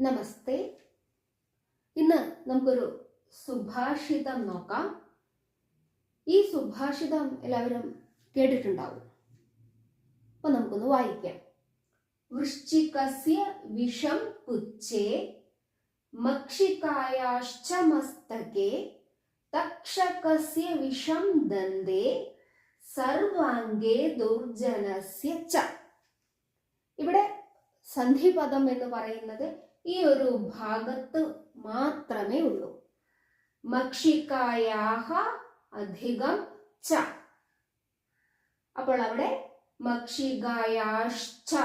നമസ്തേ. ഇന്ന് നമുക്കൊരു സുഭാഷിതം നോക്കാം. ഈ സുഭാഷിതം എല്ലാവരും കേട്ടിട്ടുണ്ടാവും. അപ്പൊ നമുക്കൊന്ന് വായിക്കാം. വൃശ്ചികസ്യ വിഷം പുച്ഛേ മക്ഷികായാശ്ച മസ്തകേ തക്ഷകസ്യ വിഷം ദന്തേ സർവാംഗേ ദുർജനസ്യ ച. ഇവിടെ സന്ധിപദം എന്ന് പറയുന്നത് ഈ ഒരു ഭാഗത്ത് മാത്രമേ ഉള്ളൂ. മക്ഷിക്കായാഹ അധികം ച. അപ്പോൾ അവിടെ മക്ഷികായാശ്ച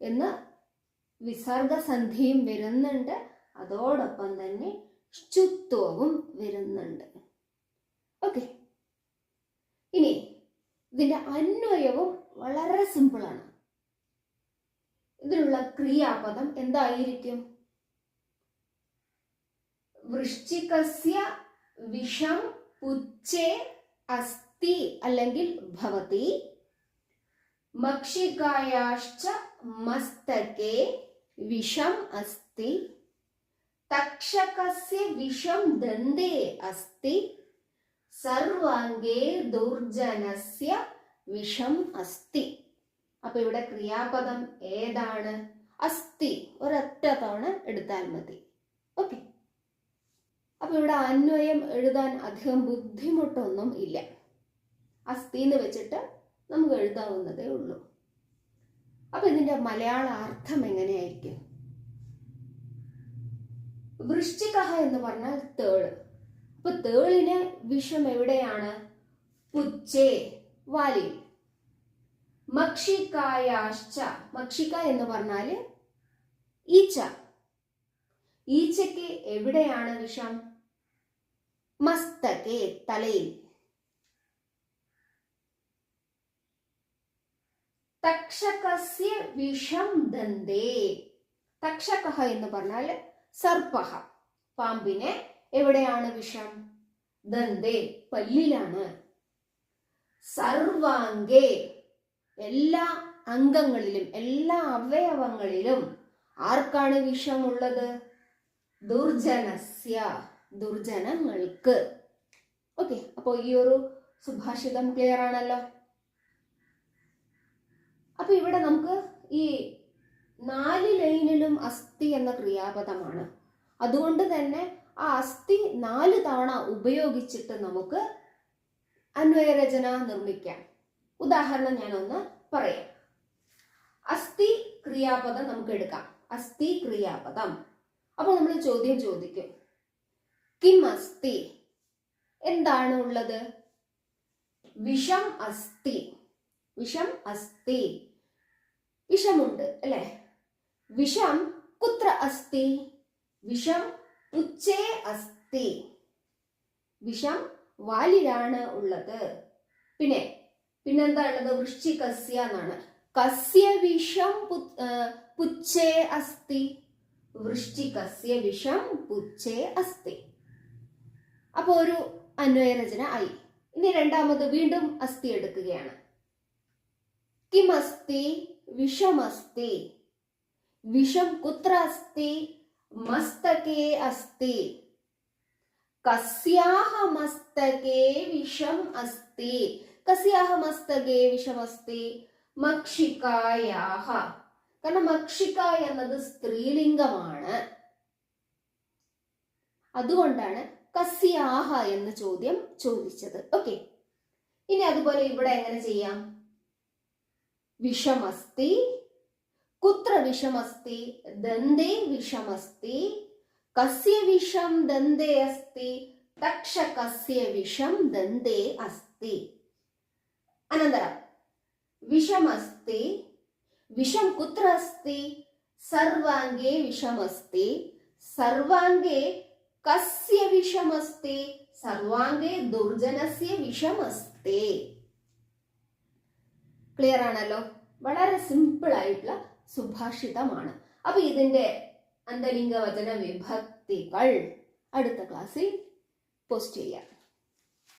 എന്ന് വിസർഗസന്ധിയും വരുന്നുണ്ട്. അതോടൊപ്പം തന്നെ ശുത്വവും വരുന്നുണ്ട്. ഓക്കെ. ഇനി ഇതിന്റെ അന്വയവും വളരെ സിമ്പിളാണ്. ഇതിലുള്ള ക്രിയാപദം എന്തായിരിക്കും? വൃശ്ചികസ്യ വിഷം പുച്ഛേ അസ്തി അല്ലെങ്കിൽ ഭവതി. മക്ഷികായാശ്ച മസ്തകേ വിഷം അസ്തി. തക്ഷകസ്യ വിഷം ദന്തേ അസ്തി. സർവാംഗേ ദുർജനസ്യ വിഷം അസ്തി. അപ്പൊ ഇവിടെ ക്രിയാപദം ഏതാണ്? അസ്ഥി ഒരൊറ്റ തവണ എടുത്താൽ മതി. ഓക്കെ. അപ്പൊ ഇവിടെ അന്വയം എഴുതാൻ അധികം ബുദ്ധിമുട്ടൊന്നും ഇല്ല. അസ്ഥി എന്ന് വെച്ചിട്ട് നമുക്ക് എഴുതാവുന്നതേ ഉള്ളൂ. അപ്പൊ ഇതിന്റെ മലയാള അർത്ഥം എങ്ങനെയായിരിക്കും? വൃശ്ചിക എന്ന് പറഞ്ഞാൽ തേൾ. അപ്പൊ തേളിന് വിഷം എവിടെയാണ്? പുച്ചേ വാലിൽ. മക്ഷിക്കായാശ്ച മക്ഷിക്ക എന്ന് പറഞ്ഞാൽ ഈച്ച. ഈച്ചയ്ക്ക് എവിടെയാണ് വിഷം? മസ്തകെ തലയിൽ. തക്ഷകസ്യ വിഷം ദന്തേ. തക്ഷക എന്ന് പറഞ്ഞാൽ സർപ്പഹ. പാമ്പിനെ എവിടെയാണ് വിഷം? ദന്തേ പല്ലിലാണ്. സർവാംഗേ. എല്ലാ അംഗങ്ങളിലും എല്ലാ അവയവങ്ങളിലും ആർക്കാണ് വിഷമുള്ളത്? ദുർജനസ്യ ദുർജനങ്ങൾക്ക്. ഓക്കെ അപ്പോൾ ഈ ഒരു സുഭാഷിതം ക്ലിയർ ആണല്ലോ? അപ്പൊ ഇവിടെ നമുക്ക് ഈ നാല് ലൈനിലും അസ്ഥി എന്ന ക്രിയാപദമാണ്. അതുകൊണ്ട് തന്നെ ആ അസ്ഥി നാല് തവണ ഉപയോഗിച്ചിട്ട് നമുക്ക് അന്വയരചന നിർമ്മിക്കാം. ഉദാഹരണം ഞാനൊന്ന് പറയാം. അസ്ഥി ക്രിയാപദം നമുക്ക് എടുക്കാം. അസ്ഥി ക്രിയാപദം. അപ്പോൾ നമ്മൾ ചോദ്യം ചോദിക്കും. കിം അസ്ഥി? എന്താണ് ഉള്ളത്? വിഷം അസ്ഥി. വിഷം അസ്ഥി. വിഷമുണ്ട് അല്ലെ? വിഷം കുത്ര അസ്ഥി? വിഷം ഉച്ചേ അസ്ഥി. വിഷം വാലിലാണ് ഉള്ളത്. പിന്നെ പിന്നെന്താ ഉള്ളത് വൃശ്ചികസ്യ എന്നാണ്. കസ്യ വിഷം പുച്ഛേ അസ്തി. വൃശ്ചികസ്യ വിഷം പുച്ഛേ അസ്തി. അപ്പൊ ഒരു അന്വയരചന ആയി. ഇനി രണ്ടാമത് വീണ്ടും അസ്ഥി എടുക്കുകയാണ്. കിമസ്തി? വിഷമസ്തി. വിഷം കുത്ര അസ്തി മസ്തകേ അസ്തി. കസ്യാഹ മസ്തകേ വിഷം അസ്തി. കസ്യാഹ മസ്തകേ വിഷമസ്തി മക്ഷിക്കായാഹ കാരണം മക്ഷിക്ക എന്നത് സ്ത്രീലിംഗമാണ്. അതുകൊണ്ടാണ് കസ്യാഹ എന്ന ചോദ്യം ചോദിച്ചത്. ഓക്കെ. ഇനി അതുപോലെ ഇവിടെ എങ്ങനെ ചെയ്യാം? വിഷമസ്തി കുത്ര വിഷമസ്തി ദന്തേ വിഷമസ്തി കസ്യ വിഷം ദന്തേ അസ്തി തക്ഷ കസ്യ വിഷം ദന്തേ അസ്തി. അനന്തരം വിഷമസ്തി വിഷം കുത്ര അസ്തി സർവാംഗേ വിഷമസ്തി സർവാംഗേ കസ്യ വിഷമസ്തി സർവാംഗേ ദുർജനസ്യ വിഷമസ്തി ക്ലിയർ ആണല്ലോ? വളരെ സിമ്പിൾ ആയിട്ടുള്ള സുഭാഷിതമാണ്. അപ്പൊ ഇതിന്റെ അന്തലിംഗ വചന വിഭക്തികൾ അടുത്ത ക്ലാസ്സിൽ പോസ്റ്റ് ചെയ്യാം.